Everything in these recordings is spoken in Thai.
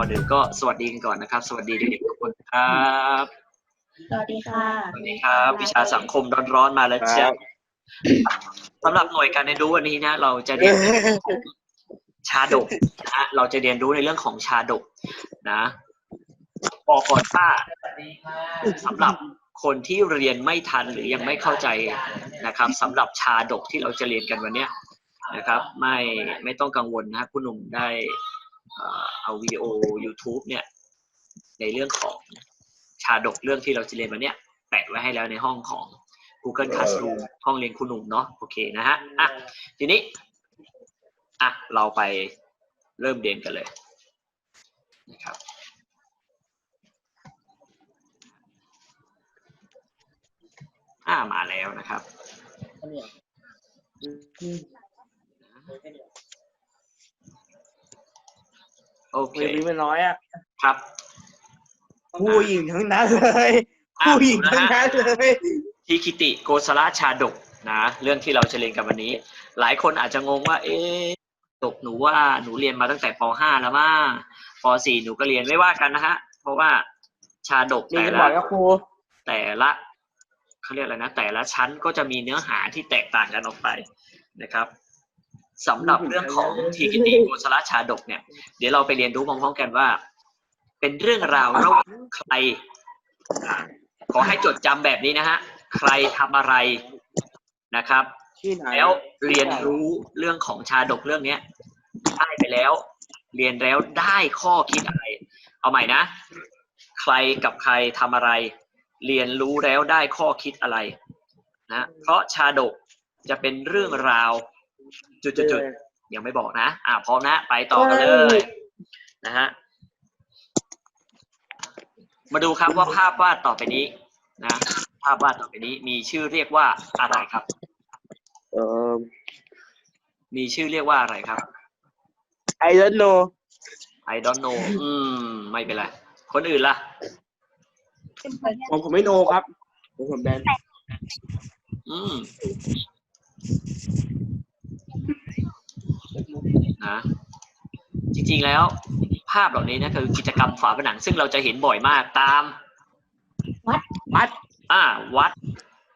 ก่อนอื่นก็สวัสดีกันก่อนนะครับ สวัสดีเด็กๆทุกคนครับสวัสดีค่ะสวัสดีครับ วิชาสังคมร้อนๆมาแล้วเชียวสำหรับหน่วยการเรียนรู้วันนี้นะ เราจะเรียนชาดกนะฮะเราจะเรียนรู้ในเรื่องของชาดกนะบอกก่อนว่าสำหรับคนที่เรียนไม่ทันหรือยังไม่เข้าใจนะครับสำหรับชาดกที่เราจะเรียนกันวันเนี้ยนะครับ ไม่ไม่ต้องกังวลนะคุณหนุ่มได้ เอ่อเอาวิดีโอ YouTube เนี่ย ในเรื่องของชาดกเรื่องที่เราจะเรียนวันเนี้ยแปะไว้ให้แล้วในห้องของ Google Classroom ห้องเรียนคุณหนุ่มเนาะโอเคนะฮะอะทีนี้อะเราไปเริ่มเรียนกันเลยนะครับอ่ามาแล้วนะครับ โอเคเวลามันน้อยอะครับผู้หญิงทั้งนั้นเลยอะผู้หญิงทั้งนั้นเลยทีคิติโกสลชาดกนะเรื่องที่เราจะเรียนกันวันนี้ หลายคนอาจจะงงว่า เอ๊ะดกหนูว่าหนูเรียนมาตั้งแต่ป .5 แล้วมั้งป .4 หนูก็เรียนไม่ว่ากันนะฮะ เพราะว่าชาดกนี่แต่จะบละอกกับครูแต่ละเขาเรียกอะไรนะ แต่ละชั้นก็จะมีเนื้อหาที่แตกต่างกันออกไปนะครับ สำหรับเรื่องของทีกิติโกสลชาดกเนี่ย เดี๋ยวเราไปเรียนรู้พร้อมๆกันว่า เป็นเรื่องราวระหว่างใครอะขอให้จดจำแบบนี้นะฮะ ใครทำอะไรนะครับที่ไหนแล้วเรียนรู้เรื่องของชาดกเรื่องเนี้ยได้ไปแล้ว เรียนแล้วได้ข้อคิดอะไร เอาใหม่นะ ใครกับใครทำอะไร เรียนรู้แล้วได้ข้อคิดอะไรนะ เพราะชาดกจะเป็นเรื่องราว จุดๆๆยังไม่บอกนะ อ่าพร้อมนะ ไปต่อกันเลยนะฮะ มาดูครับว่าภาพวาดต่อไปนี้นะภาพวาดต่อไปนี้มีชื่อเรียกว่าอะไรครับ เออมีชื่อเรียกว่าอะไรครับไอรอนโน I don't know อืม ไม่เป็นไร คนอื่นล่ะ ผมผมไม่โนครับ ผมผมแบนอืม นะจริงๆแล้วภาพเหล่านี้นะคือกิจกรรมฝาผนังซึ่งเราจะเห็นบ่อยมากตามมัดอ่าวัด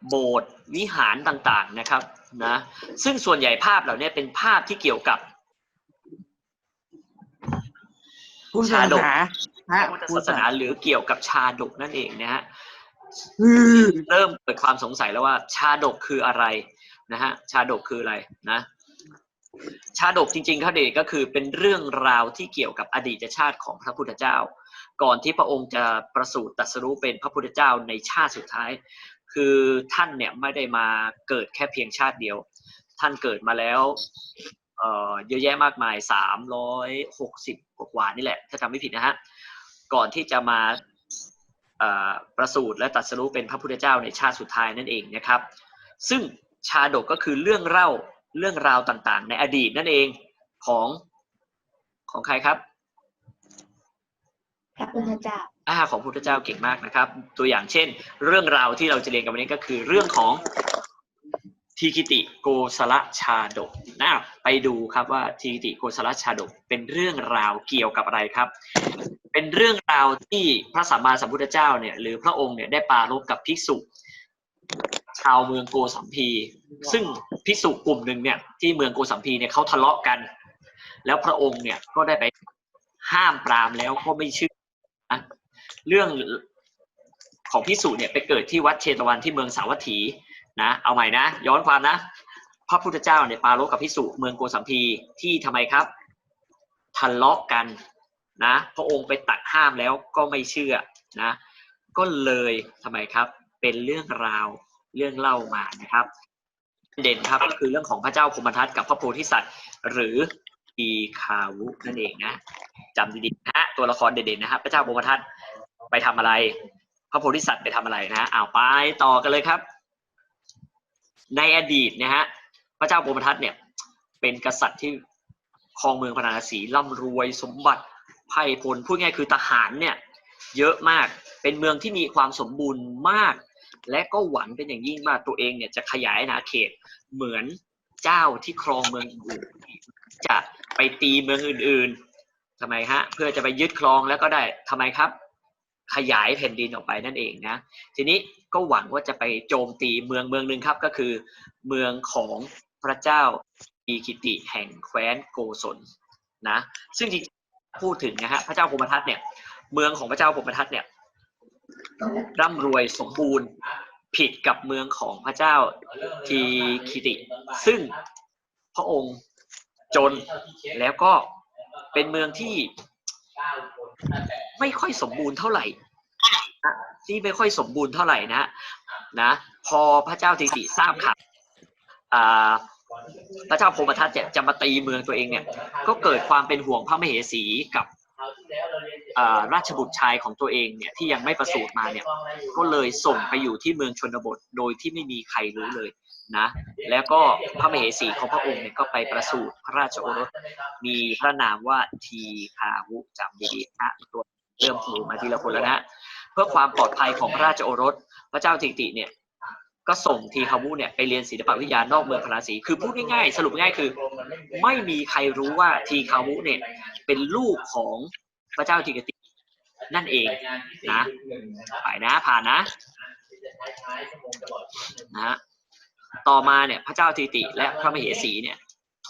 โบสถ์วิหารต่างๆนะครับนะซึ่งส่วนใหญ่ภาพเหล่านี้เป็นภาพที่เกี่ยวกับผู้ศาสนาฮะพุทธศาสนาหรือเกี่ยวกับชาดกนั่นเองนะฮะอืมเริ่มเกิดความสงสัยแล้วว่า ชาดกคืออะไรนะฮะชาดกคืออะไรนะ ชาดกจริงๆครับเด็กก็คือเป็นเรื่องราวที่เกี่ยวกับอดีตชาติของพระพุทธเจ้า ก่อนที่พระองค์จะประสูติตรัสรู้เป็นพระพุทธเจ้าในชาติสุดท้าย คือท่านเนี่ยไม่ได้มาเกิดแค่เพียงชาติเดียว ท่านเกิดมาแล้วเยอะแยะมากมายสามร้อยหกสิบกว่านี่แหละ ถ้าจำไม่ผิดนะฮะก่อนที่จะมาประสูติและตรัสรู้เป็นพระพุทธเจ้าในชาติสุดท้ายนั่นเองนะครับ ซึ่งชาดกก็คือเรื่องเล่า เรื่องราวต่างๆ ในอดีตนั่นเองของของใครครับพระพุทธเจ้าอ่าของพระพุทธเจ้าเก่งมากนะครับ ตัวอย่างเช่น เรื่องราวที่เราจะเรียนกันวันนี้ก็คือเรื่องของทีกิติโกสละชาดกนะไปดูครับว่าทีกิติโกสละชาดกเป็นเรื่องราวเกี่ยวกับอะไรครับ เป็นเรื่องราวที่พระสัมมาสัมพุทธเจ้าเนี่ยหรือพระองค์เนี่ยได้ปรารภกับภิกษุ ชาวเมืองโกสัมพี ซึ่งภิกษุกลุ่มหนึ่งเนี่ยที่เมืองโกสัมพีเนี่ยเขาทะเลาะกัน แล้วพระองค์เนี่ยก็ได้ไปห้ามปรามแล้วก็ไม่เชื่อนะเรื่องของภิกษุเนี่ยไปเกิดที่วัดเชตวันที่เมืองสาวัตถีนะเอาใหม่นะ ย้อนความนะ พระพุทธเจ้าเนี่ยปรารภกับภิกษุเมืองโกสัมพีที่ทำไมครับทะเลาะกันนะ พระองค์ไปตักห้ามแล้วก็ไม่เชื่อนะ ก็เลยทำไมครับ เป็นเรื่องราวเรื่องเล่ามานะครับ เด่นครับก็คือเรื่องของพระเจ้าพรมทัตกับพระโพธิสัตว์ หรืออีคาวุนั่นเองนะจำดีๆนะฮะตัวละครเด่นๆนะครับพระเจ้าพรมทัตไปทำอะไร พระโพธิสัตว์ไปทำอะไรนะอ้าวไปต่อกันเลยครับ ในอดีตนะฮะพระเจ้าพรมทัตเนี่ยเป็นกษัตริย์ที่ครองเมืองพาราสีร่ำรวยสมบัติไพร่พลพูดง่ายคือทหารเนี่ยเยอะมากเป็นเมืองที่มีความสมบูรณ์มาก และก็หวังเป็นอย่างยิ่งว่าตัวเองเนี่ยจะขยายอาณาเขตเหมือนเจ้าที่ครองเมืองอื่นจะไปตีเมืองอื่นๆทำไมฮะเพื่อจะไปยึดครองแล้วก็ได้ทำไมครับ ขยายแผ่นดินออกไปนั่นเองนะ ทีนี้ก็หวังว่าจะไปโจมตีเมืองเมืองหนึ่งครับ ก็คือเมืองของพระเจ้าอีคิติแห่งแคว้นโกศลนะ ซึ่งจริงๆพูดถึงนะฮะพระเจ้าพรมทัตเนี่ย เมืองของพระเจ้าพรมทัตเนี่ย ร่ำรวยสมบูรณ์ผิดกับเมืองของพระเจ้าทีคิติ ซึ่งพระองค์จนแล้วก็เป็นเมืองที่ไม่ค่อยสมบูรณ์เท่าไหร่ที่ไม่ค่อยสมบูรณ์เท่าไหร่นะนะ พอพระเจ้าทีติทราบข่าวพระเจ้าพมทัตเนี่ยจะมาตีเมืองตัวเองเนี่ย ก็เกิดความเป็นห่วงพระมเหสีกับ ราชบุตรชายของตัวเองเนี่ยที่ยังไม่ประสูติมาเนี่ยก็เลยส่งไปอยู่ที่เมืองชนบทโดยที่ไม่มีใครรู้เลยนะแล้วก็พระมเหสีของพระองค์เนี่ยก็ไปประสูติพระราชโอรส มีพระนามว่าทีคาวุจำดีๆนะตัวเริ่มผูมาทีละคนแล้วนะเพื่อความปลอดภัยของพระราชโอรส พระเจ้าทิติเนี่ย ก็ส่งทีคาวุเนี่ยไปเรียนศิลปวิทยานอกเมืองพาราสีคือพูดง่ายๆสรุปง่ายๆคือ ไม่มีใครรู้ว่าทีคาวุเนี่ยเป็นลูกของพระเจ้าทิกตินั่นเองนะไปนะผ่านนะนะต่อมาเนี่ยพระเจ้าทิติและพระมเหสีเนี่ย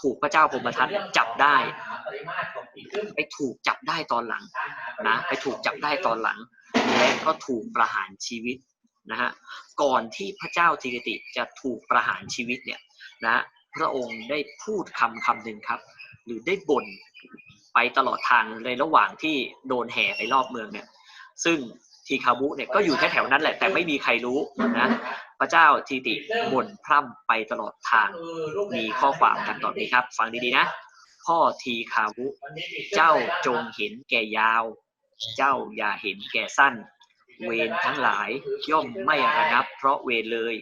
ถูกพระเจ้าพรหมทัตจับได้ไปถูกจับได้ตอนหลังนะไปถูกจับได้ตอนหลังและก็ถูกประหารชีวิต นะฮะก่อนที่พระเจ้าทิกติจะถูกประหารชีวิตเนี่ยนะพระองค์ได้พูดคำคำหนึ่งครับ หรือได้บ่นไปตลอดทางในระหว่างที่โดนแห่ไปรอบเมืองเนี่ยซึ่งทีคาบุเนี่ยก็อยู่แค่แถวนั้นแหละแต่ไม่มีใครรู้นะพระเจ้าทิติบ่นพร่ำไปตลอดทางมีข้อความดังต่อไปครับ ฟังดีๆนะ พ่อทีคาวุ เจ้าจงเห็นแก่ยาว เจ้าอย่าเห็นแก่สั้น เวรทั้งหลายย่อมไม่ระงับ เพราะเวรเลย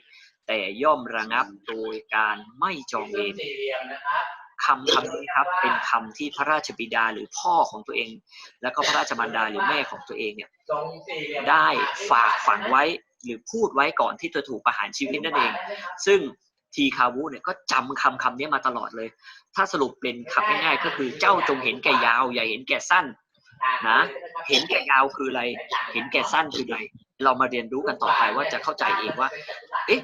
แต่ย่อมระงับโดยการไม่จองเวรคำคำนี้ครับเป็นคำที่พระราชบิดาหรือพ่อของตัวเอง แล้วก็พระราชมารดาหรือแม่ของตัวเองเนี่ยได้ฝากฝังไว้หรือพูดไว้ก่อนที่จะถูกประหารชีวิตนั่นเอง ซึ่งทีคาวุเนี่ยก็จำคำคำนี้มาตลอดเลย ถ้าสรุปเป็นคำง่ายๆก็คือเจ้าจงเห็นแก่ยาว อย่าเห็นแก่สั้น นะ เห็นแก่ยาวคืออะไร เห็นแก่สั้นคืออะไร เรามาเรียนรู้กันต่อไปว่าจะเข้าใจเองว่า เอ๊ะ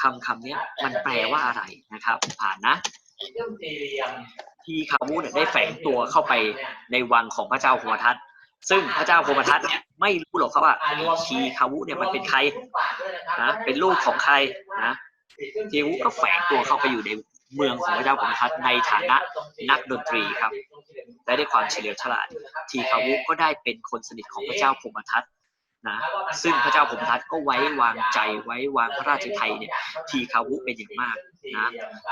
คำคำนี้มันแปลว่าอะไรนะครับ ผ่านนะที่คาวุเนี่ยได้แฝงตัวเข้าไปในวังของพระเจ้าโพมทัตซึ่งพระเจ้าโพมทัตเนี่ยไม่รู้หรอกครับว่าทีคาวุเนี่ยมันเป็นใครนะเป็นลูกของใครนะทีวุก็แฝงตัวเข้าไปอยู่ใน เมืองของพระเจ้าโพมทัตในฐานะนักดนตรีครับ และด้วยความเฉลียวฉลาด ทีคาวุก็ได้เป็นคนสนิทของพระเจ้าพรมทัตนะซึ่งพระเจ้าพรมทัตก็ไว้วางใจไว้วางพระราชไทยเนี่ยทีคาวุเป็นอย่างมากนะ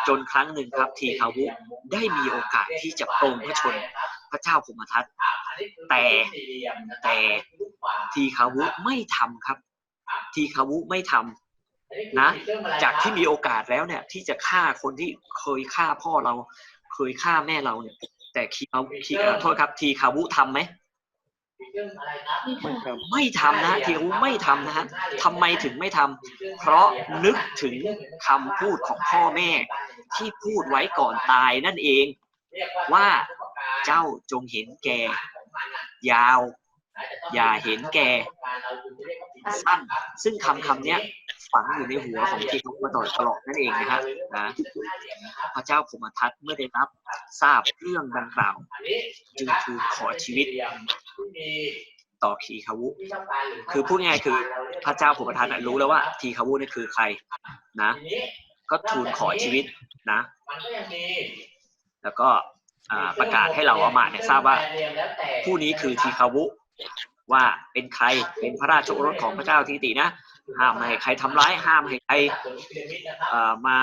จนครั้งหนึ่งครับทีคาวุได้มีโอกาสที่จะปรงพระชนพระเจ้าพมทัตแต่แต่ทีคาวุไม่ทำครับ ทีคาวุไม่ทำ นะ จากที่มีโอกาสแล้วเนี่ย ที่จะฆ่าคนที่เคยฆ่าพ่อเรา เคยฆ่าแม่เราเนี่ย แต่คีคาคีเอ่อโทษครับ ทีคาวุทำไหมไม่ครับไม่ทำนะทีคาวุไม่ทำนะฮะทำไมถึงไม่ทำเพราะนึกถึงคำพูดของพ่อแม่ ที่พูดไว้ก่อนตายนั่นเอง ว่าเจ้าจงเห็นแก่ ยาว อย่าเห็นแก่สั้นซึ่งคำคำเนี้ย ฝังอยู่ในหัวของทีคาวุมาตลอดตลอดนั่นเองนะฮะนะพระเจ้าพรหมทัตเมื่อได้รับทราบเรื่องดังกล่าวจึงทูลขอชีวิตต่อทีคาวุ คือพูดง่ายคือพระเจ้าพรหมทัตน่ะรู้แล้วว่าทีคาวุนี่คือใครนะ ก็ทูลขอชีวิตนะ แล้วก็ประกาศให้เหล่าอามาตย์เนี่ยทราบว่า ผู้นี้คือทีคาวุว่าเป็นใครเป็นพระราชโอรสของพระเจ้าทีตินะ ห้ามไม่ให้ใครทำร้ายห้ามให้ใครมา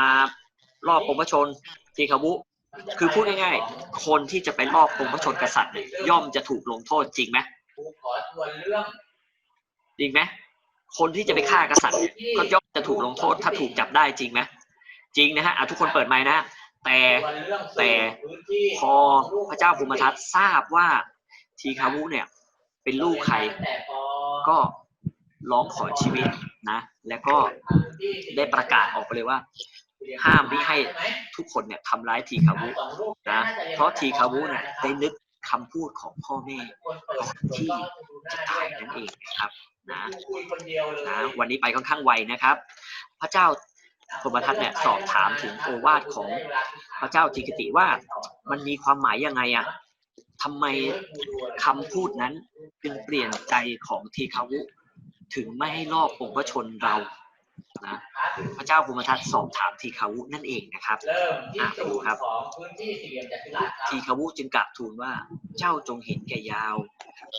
รอบปรงพระชนทีคาวุคือพูดง่ายๆ คนที่จะไปรอบปรงพระชนกษัตริย์ย่อมจะถูกลงโทษจริงไหมจริงไหมคนที่จะไปฆ่ากษัตริย์เนี่ยก็ย่อมจะถูกลงโทษถ้าถูกจับได้จริงไหมจริงนะฮะทุกคนเปิดไมค์นะ แต่แต่พอพระเจ้าภูมิทัตทราบว่าทีคาวุเนี่ย เป็นลูกใครก็ร้องขอชีวิต นะ แล้วก็ได้ประกาศออกไปเลยว่า ห้ามไม่ให้ทุกคนเนี่ยทำร้ายทีคาวุนะเพราะทีคาวุเนี่ยได้นึกคำพูดของพ่อแม่ก่อนที่จะตายนั่นเองนะครับนะนะวันนี้ไปค่อนข้างไวนะครับ พระเจ้าพรมทัตเนี่ยสอบถามถึงโอวาทของพระเจ้าจิกติว่ามันมีความหมายยังไงอะทำไมคำพูดนั้นจึงเปลี่ยนใจของทีฆาวุ ถึงไม่ให้ลอบองค์พระชนเรานะพระเจ้าภูมิทัตสอบถามทีฆาวุนั่นเองนะครับเริ่มที่สูตรของพื้นที่สี่เหลี่ยมจัตุรัสครับทีฆาวุจึงกราบทูลว่าเจ้าจงเห็นแก่ยาว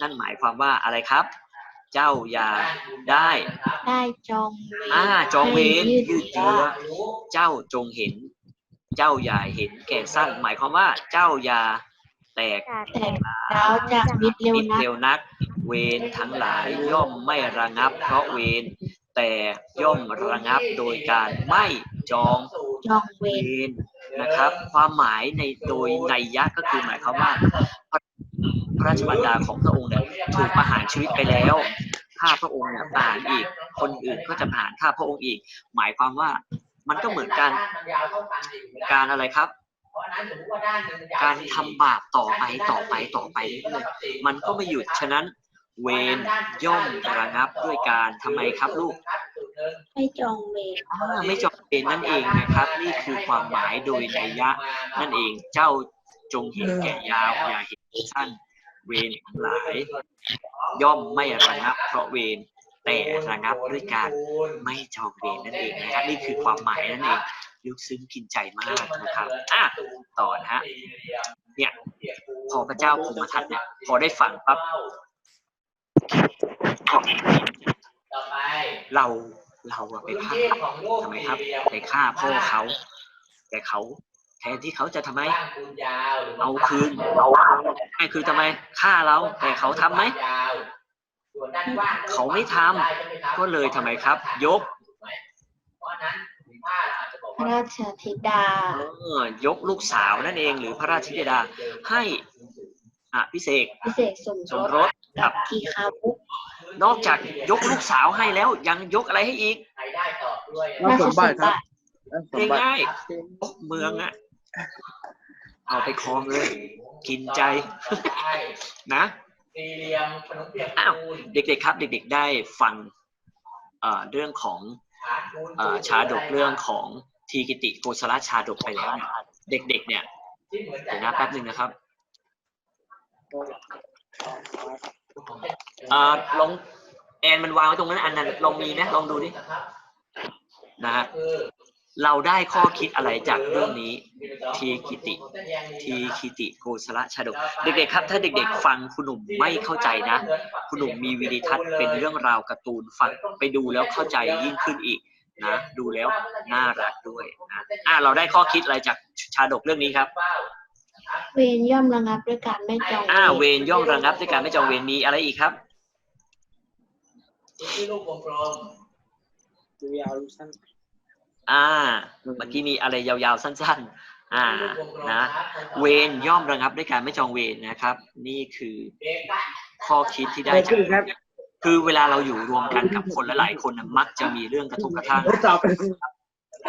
นั่นหมายความว่าอะไรครับ เจ้าอย่าได้ได้จองเวรอ่าจองเวรให้ยืดเยื้อเจ้าจงเห็น เจ้าอย่าเห็นแก่สั้น หมายความว่าเจ้าอย่าแตกแต่แล้วจากมิดเร็วมิดนัก เวรทั้งหลายย่อมไม่ระงับ เพราะเวรแต่ย่อมระงับโดยการไม่จองจองเวรนะครับ ความหมายในโดยในยะก็คือหมายความว่าพระราชบัญดาของพระองค์เนี่ยถูกประหารชีวิตไปแล้วถ้าพระองค์เนี่ยประหารอีก คนอื่นก็จะประหารข้าพระองค์อีก หมายความว่ามันก็เหมือนการการอะไรครับ การทำบาปต่อไปต่อไปต่อไปเรื่อยๆมันก็ไม่หยุดฉะนั้น เวรย่อมระงับด้วยการทำไมครับลูกให้จองเวรอ่าไม่จบเป็นนั่นเองนะครับ นี่คือความหมายโดยนัยยะ นั่นเองเจ้าจงเห็นแก่ยาวอย่าเห็นสั้นเวรทั้งหลาย ย่อมไม่ระงับเพราะเวรแต่ระงับด้วยการไม่จองเวรนั่นเองนะครับ นี่คือความหมายนั่นเองลึกซึ้งกินใจมากนะครับอะต่อนะฮะเนี่ยพอพระเจ้าภูมิทัตเนี่ยพอได้ฟังปั๊บ ต่อไปเราเราอะไปพื้นฆ่าที่ของโลกทำไมสี่ครับเหลี่ยมไปฆ่าพ่อเขา แต่เขาแทนที่เขาจะทำไมบ้านคูณยาวหรืเอาคืนไม่คือทำไมฆ่าเรา แต่เขาทำไหมยาวส่วนด้านกว้างเขาไม่ทำได้ใช่ไหมครับก็เลยทำไมครับ ยกเพราะฉะนั้นถ้าเราอาจจะบอกพระว่าราชธิดาเออยกลูกสาวนั่นเอง หรือพระราชธิดาให้อภิเษกพิเศษสมสรมสรส กับทีคาวุนอกจากยกลูกสาวให้แล้วยังยกอะไรให้อีกใครได้ตอบด้วยราชสมบัติครับราชสมบัติง่ายๆยกเมืองอะเอาไปครองเลย กินใจนะสี่เหลี่ยมขนมเปียกอ้าวปูนเด็กๆครับ เด็ก ๆ ได้ฟังเอ่อเรื่องของฐานปูนเอ่อชาดกเรื่องของทีกิติโกศลชาดกไปแล้วเนี่ยเด็ก ๆ เนี่ยที่เหมือนเดี๋ยวนะแป๊บหนึ่งนะครับเอ่อลองแอนมันวางไว้ตรงนั้นอันนั้นลองมีนะลองดูดินะฮะเราได้ข้อคิดอะไรจากเรื่องนี้ ทีกิติ ทีคิติโกศลชาดก เด็กๆครับ ถ้าเด็กๆ ฟังคุณหนุ่มไม่เข้าใจนะ คุณหนุ่มมีวิดีทัศน์เป็นเรื่องราวการ์ตูนฟังไปดูแล้วเข้าใจยิ่งขึ้นอีกนะ ดูแล้วน่ารักด้วยนะอะเราได้ข้อคิดอะไรจากชาดกเรื่องนี้ครับ เวรย่อมระงับด้วยการไม่จองอ่าเวเวรรย่อมระงับด้วยการไม่จองเวรมีอะไรอีกครับที่ลูกวงกลมดูยาวดูสั้นอ่าเมื่อกี้มีอะไรยาวๆสั้น ๆ อ่าลูกวงกลมนะเวรย่อมระงับด้วยการไม่จองเวรนะครับ นี่คือข้อคิดที่ได้ได้จาขึ้นกครับคือเวลาเราอยู่รวมกันกับคนหลายๆคนน่ะมักจะมีเรื่องกระทบกระทั่งทดสอบ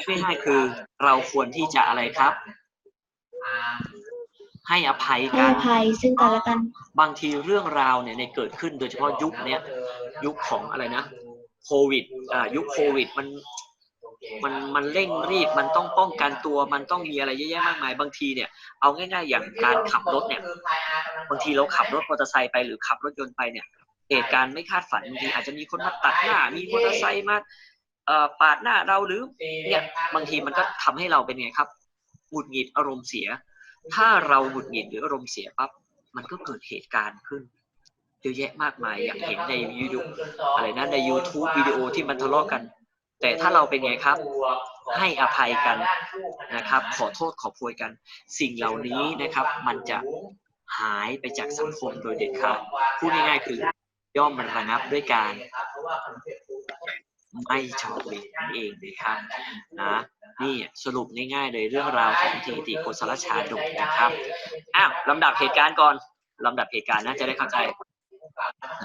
ไม่ง่ายๆคือเราควรที่จะอะไรครับ ให้อภัยให้กัอนภัยซึ่งกันและกัน บางทีเรื่องราวเนี่ยในเกิดขึ้นโดยเฉพาะยุคเนี้ยยุคของอะไรนะโควิดอ่ายุคโควิดมันมันมันเร่งรีบมันต้องป้องกันตัวมันต้องมีอะไรเยอะแยะมากมายบางทีเนี่ยเอาง่าย ๆ อย่างการขับรถเนี่ยบางทีเราขับรถมอเตอร์ไซค์ไปหรือขับรถยนต์ไปเนี่ยเหตุการณ์ไม่คาดฝันบางทีอาจจะมีคนมาตัดหน้ามีมอเตอร์ไซค์มาเอ่อปาดหน้าเราหรือเนี่ยบางทีมันก็ทำให้เราเป็นไงครับหงุดหงิดอารมณ์เสีย ถ้าเราหงุดหงิดหรืออารมณ์เสียปั๊บมันก็เกิดเหตุการณ์ขึ้นเยอะแยะมากมายอย่างเห็นในวิดีโออะไรนะใน YouTube วิดีโอที่มันทะเลาะกัน แต่ถ้าเราเป็นไงครับ ให้อภัยกันนะครับ ขอโทษขอโพยกัน สิ่งเหล่านี้นะครับ มันจะหายไปจากสังคมโดยเด็ดขาดพูดง่ายๆคือย่อมมันระงับด้วยการไม่ชอบเวรนั่นเองนะครับนะ นี่สรุปง่ายๆเลยเรื่องราวของทีติโกศลชาดกนะครับอ้าวลำดับเหตุการณ์ก่อนลำดับเหตุการณ์นะจะได้เข้าใจ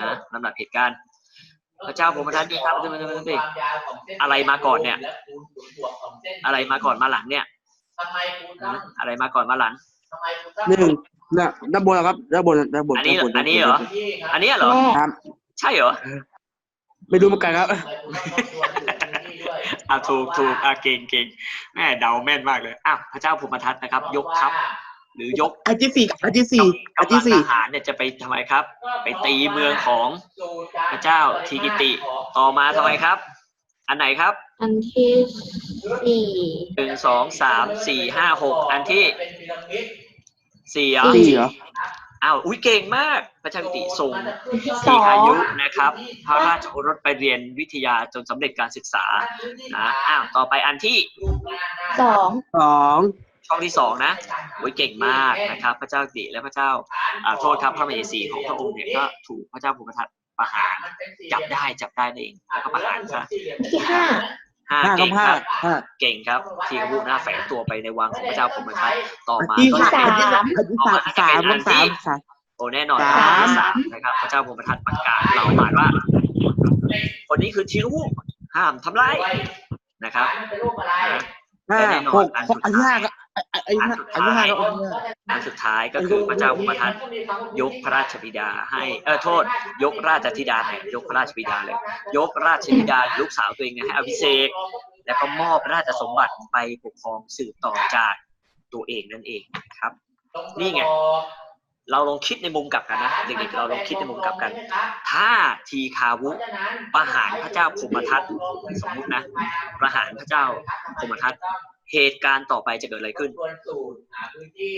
นะลำดับเหตุการณ์พระเจ้าพรหมทัตดีครับดูดูดูดิอะไรมาก่อนเนี่ย อะไรมาก่อนมาหลังเนี่ยทำไมคุณต้นะองอะไรมาก่อนมาหลังทำไมคุณต้องหนึ่งน่ะด้านบนครับด้านบนด้านบนอันนี้ด้านบอันนี้เหรอ อันเนี้ยเหรอแรกครับใช่เหรอ ไม่รู้เหมือนกันครับ อะถูกถูกอะเก่งเก่งแม่เดาแม่นมากเลยอะพระเจ้าภูมิทัตนะครับ ยกทัพหรือยกอันที่สี่อันที่สี่อันที่สี่กำลังทหารเนี่ยจะไปทำไมครับ ไปตีเมืองของพระเจ้าทีกิติ ต่อมาทำไมครับ อันไหนครับ อันที่สี่หนึ่งสองสามสี่ห้าหกอันที่สี่เหรอสี่เหร ออ้าวอุ้ยเก่งมากพระเจ้ากิติส่งอันที่สทีองอายุนะครับ พระราชโอรสไปเรียนวิทยาจนสำเร็จการศึกษานะอ้าวต่อไปอันที่สองสองช่องที่สองนะโอ้ยเก่งมากนะครับ พระเจ้ากิติและพระเจ้าอ่าโทษครับพระมเหสีของพระองค์เนี่ยก็ถูกพระเจ้าภูมิทัตประหารจับได้จับได้นั่นเองแล้วก็ประหารซะอันที่ห้า ห้าห้ากัเก่บงห้าครับห้าเก่งครับทีกบุหน้าแฝงตัวไปในวังของพระเจ้าภูมิทัตต่ออันมาที่ก็สามอันที่สามอันที่สามสามครับสามสาม โอ้แน่นอนสามอันที่สามนะครับพระเจ้าภูมิทัตประกาศเหล่าหมานว่า คนนี้คือทีกบุห้ามทำร้ายนะครับ ห้าหกหกอันที่ห้าก็ อันอันที่ห้าอันที่ห้าก็อันที่ห้าอันสุดท้ายก็คือพระเจ้าภูมิทัตยกพระราชบิดาให้เออโทษ ยกราชธิดาให้ยกพระราชบิดาเลย ยกราชธิดาลูกสาวตัวเองเนี่ยให้อภิเษกแล้วก็มอบราชสมบัติไปปกครองสืบต่อจากตัวเองนั่นเองนะครับ นี่ไงเราลองคิดในมุมกลับกันนะเด็กๆเราลองคิดในมุมกลับกัน ถ้าทีคาวุประหารพระเจ้าพรหมทัตสมมุตินะ ประหารพระเจ้าพรหมทัต เหตุการณ์ต่อไปจะเกิดอะไรขึ้นส่วนสูตรหาพื้นที่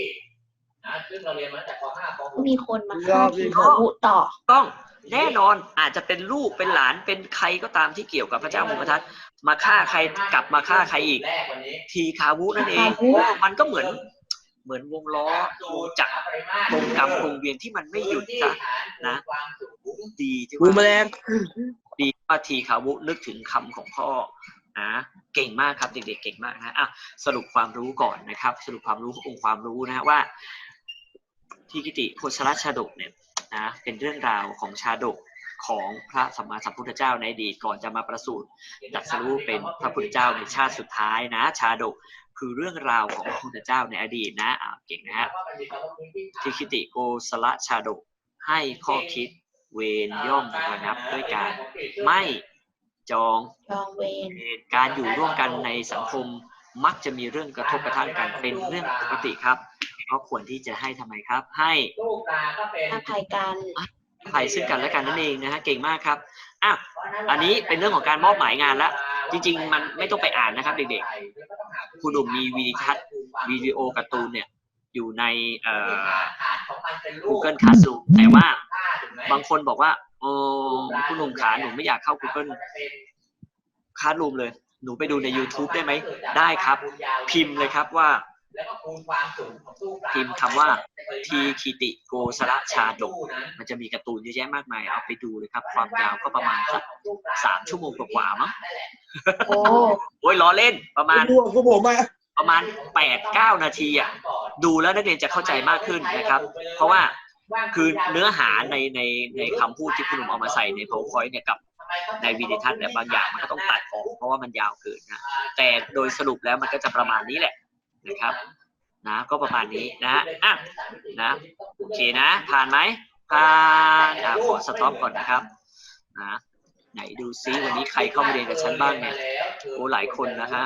นะซึ่งเราเรียนมาจากป .5 ป .6 มีคนมาฆ่าทีคาวุต่อ ต้องแน่นอนอาจจะเป็นลูกเป็นหลานเป็นใครก็ตามที่เกี่ยวกับพระเจ้าพรหมทัตมาฆ่าใครกลับมาฆ่าใครอีก แรกวันนี้ทีคาวุนั่นเอง ทีคาวุ มันก็เหมือนเหมือนวงล้อวงจักรวงกรรมวงเวียนที่มันไม่หยุดซะนะ ความสูงดีที่บูมแมว่าลงดีว่าทีคาวุนึกถึงคำของพ่อ นะเก่งมากครับเด็กๆเก่งมากนะอะสรุปความรู้ก่อนนะครับ สรุปความรู้องค์ความรู้นะว่า ที่กิติโคชลชาดกเนี่ยนะเป็นเรื่องราวของชาดกของพระสัมมาสัมพุทธเจ้าในอดีตก่อนจะมาประสูติตรัสรู้เป็นพระพุทธเจ้าในชาติสุดท้ายนะ ชาดกคือเรื่องราวของพระพุทธเจ้าในอดีตนะอ่าเก่งนะฮะทีคิติโกสละชาดกให้ข้อคิดเวรย่อมระงับด้วยการไม่ จองจองเวรเวรการอยู่ร่วมกันในสังคมมักจะมีเรื่องกระทบกระทั่งกันเป็นเรื่องปกติครับเพราะควรที่จะให้ทำไมครับ ให้ลูกตาก็เป็นอภัยกันอภัยซึ่งกันและกันนั่นเองนะฮะเก่งมากครับอะอันนี้เป็นเรื่องของการมอบหมายงานละจริง ๆ มันไม่ต้องไปอ่านนะครับเด็กๆคุณหนุ่มมีวิดีทัศน์วิดีโอการ์ตูนเนี่ยอยู่ในเอ่อ Google Classroom แต่ว่าบางคนบอกว่า เออคุณหนุ่มขาหนูไม่อยากเข้า Google Classroom เลย หนูไปดูใน YouTube ได้ไหม ได้ครับ พิมพ์เลยครับว่าพิมพ์คำว่าทีคิติโกสระชาดก มันจะมีการ์ตูนเยอะแยะมากมาย เอาไปดูเลยครับ ความยาวก็ประมาณสักสามชั่วโมงกว่าๆมั้งโอ้โอ้ยล้อเล่นประมาณดูของผมอะประมาณแปดเก้านาทีอะ ดูแล้วนักเรียนจะเข้าใจมากขึ้นนะครับ เพราะว่า คือเนื้อหาในในในคำพูดที่คุณหนุ่มเอามาใส่ใน PowerPoint เนี่ยกับในวิดีทัศน์เนี่ยบางอย่างมันก็ต้องตัดออกเพราะว่ามันยาวเกินนะแต่โดยสรุปแล้วมันก็จะประมาณนี้แหละนะครับ นะ ก็ประมาณนี้นะอะนะโอเคนะ ผ่านไหมผ่านอะขอสต็อปก่อนนะครับ นะไหนดูซิวันนี้ใครเข้ามาเรียนกับฉันบ้างเนี่ยโอ้หลายคนนะฮะ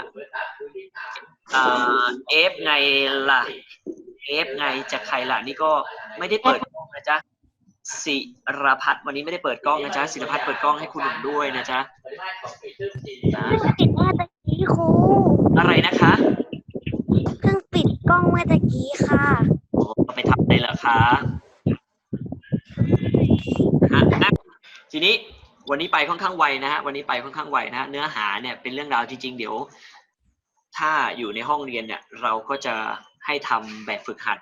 อ่าเอฟไงล่ะเอฟไงจะใครล่ะนี่ก็ไม่ได้เปิดกล้อง นะจ๊ะศิรพัฒน์วันนี้ไม่ได้เปิดกล้องนะจ๊ะศิรพัฒน์เปิดกล้องให้คุณหนุ่มด้วยนะจ๊ะนะเพิ่งปิดเมื่อตะกี้ครูอะไรนะคะเพิ่งปิดกล้องเมื่อตะกี้ค่ะโอ้ไปทำอะไรเหรอคะฮะอะทีนี้วันนี้ไปค่อนข้างไวนะฮะวันนี้ไปค่อนข้างไวนะฮะเนื้อหาเนี่ยเป็นเรื่องราวจริงๆเดี๋ยว ถ้าอยู่ในห้องเรียนเนี่ยเราก็จะให้ทำแบบฝึกหัด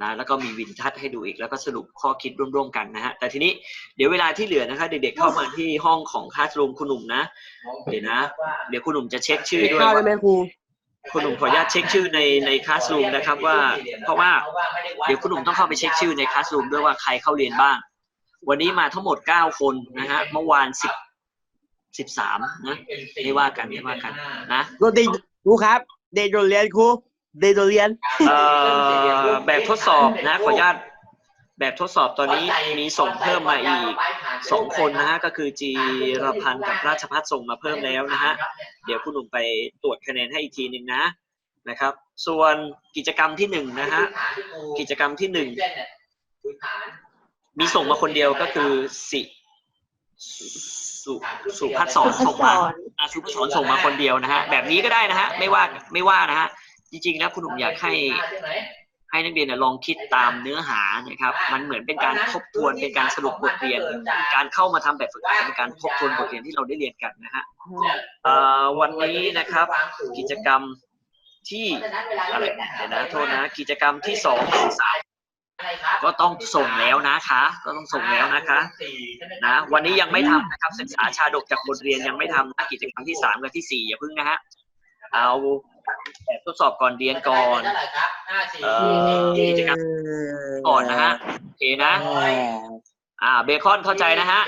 นะแล้วก็มีวิดีทัศน์ให้ดูอีกแล้วก็สรุปข้อคิดร่วมๆกันนะฮะแต่ทีนี้เดี๋ยวเวลาที่เหลือนะคะเด็กๆเข้ามาที่ห้องของคลาสรูมคุณหนุ่มนะ เดี๋ยวนะ เดี๋ยวคุณหนุ่มจะเช็คชื่อด้วยข้าวได้ว่าไหมครูคุณหนุ่มขออนุญาตเช็คชื่อในในคลาสรูมนะครับว่า เพราะว่าเดี๋ยวคุณหนุ่มต้องเข้าไปเช็คชื่อในคลาสรูมด้วยว่าใครเข้าเรียนบ้าง วันนี้มาทั้งหมดเก้าคนนะฮะเมื่อวานสิบสิบสามนะไม่ว่ากันไม่ว่ากันนะโดนตีครูครับ เดนโดนเรียนครู เดนโดนเรียน เอ่อแบบทดสอบนะขออนุญาตแบบทดสอบตอนนี้มีส่งเพิ่มมาอีกสองคนนะฮะก็คือจีรพันธ์กับราชพัฒน์ส่งมาเพิ่มแล้วนะฮะเดี๋ยวคุณหนุ่มไปตรวจคะแนนให้อีกทีหนึ่งนะนะครับ ส่วนกิจกรรมที่หนึ่งนะฮะกิจกรรมที่หนึ่งมีส่งมาคนเดียวก็คือสิสุสุพัฒน์สอนสุส่งพมาศรอาสุภสอนส่งมาคนเดียวนะฮะแบบนี้ก็ได้นะฮะไม่ว่าไม่ว่านะฮะ จริงๆแล้วคุณหนุ่มอยากให้ให้นักเรียนเนยลองคิดตามเนื้อหานะครับ มันเหมือนเป็นการทบทวนเป็นการสรุปบทเรียน การเข้ามาทำแบบฝึกหัดเป็นการทบทวนบทเรียนที่เราได้เรียนกันนะฮะเอ่อวันนี้นะครับกิจกรรมที่อะไรเดี๋ยวนะโทษนะกิจกรรมที่สองถึงสามก็ต้องส่งแล้วนะคะ ก็ต้องส่งแล้วนะคะนะวันนี้ยังไม่ทำนะครับศึกษาชาดกจากบทเรียนยังไม่ทำนะกิจกรรมที่สามกับที่สี่อย่าเพิ่งนะฮะ เอาแบบทดสอบก่อนเรียนก่อน เอ่อกิจกรรมก่อนนะฮะโอเคนะ อ่า เบคอนเข้าใจนะฮะ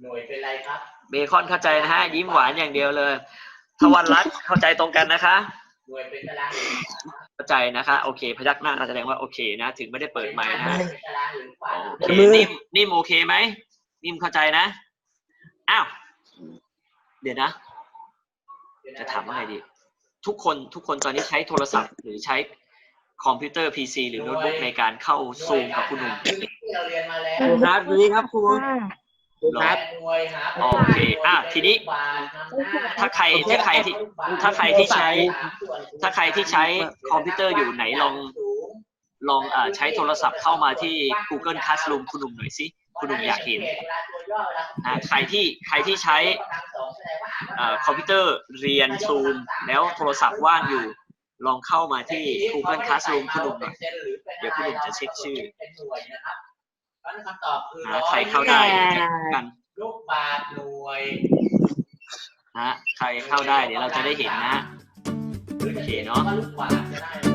หน่วยเป็นไรครับ เบคอนเข้าใจนะฮะ ยิ้มหวานอย่างเดียวเลยทวันรัตน์เข้าใจตรงกันนะคะหน่วยเป็นตารางเข้าใจนะคะ โอเค พยักหน้าแสดงว่าโอเคนะ ถึงไม่ได้เปิดไมค์นะฮะตารางหรือขวาโอเคนิ่มนิ่มโอเคไหมนิ่มเข้าใจนะ อ้าว เดี๋ยวนะ จะถามว่าไงดี ทุกคนทุกคนตอนนี้ใช้โทรศัพท์ หรือใช้คอมพิวเตอร์ PC หรือโน้ตบุ๊กในการเข้าซูมกับคุณหนุ่มที่เราเรียนมาแล้วครูครับสวัสดีครับครูค่ะครูครับหน่วยหาโอเคอะทีนี้ ถ้าใครถ้าใครที่ถ้าใครที่ใช้ ถ้าใครที่ใช้คอมพิวเตอร์อยู่ไหนลองลองเอ่อใช้โทรศัพท์เข้ามาที่ Google Classroom คุณหนุ่มหน่อยสิ คุณหนุ่มอยากเห็นอะใครที่ใครที่ใช้เอ่อคอมพิวเตอร์เรียนซูมแล้วโทรศัพท์ว่างอยู่ลองเข้ามาที่ Google Classroom คุณหนุ่มหน่อยเดี๋ยวคุณหนุ่มจะเช็คชื่อคำตอบคือหาใครเข้าได้กันลูกบาทหน่วยนะฮะใครเข้าได้เดี๋ยวเราจะได้เห็นนะฮะโอเคเนอะลูกบาทจะได้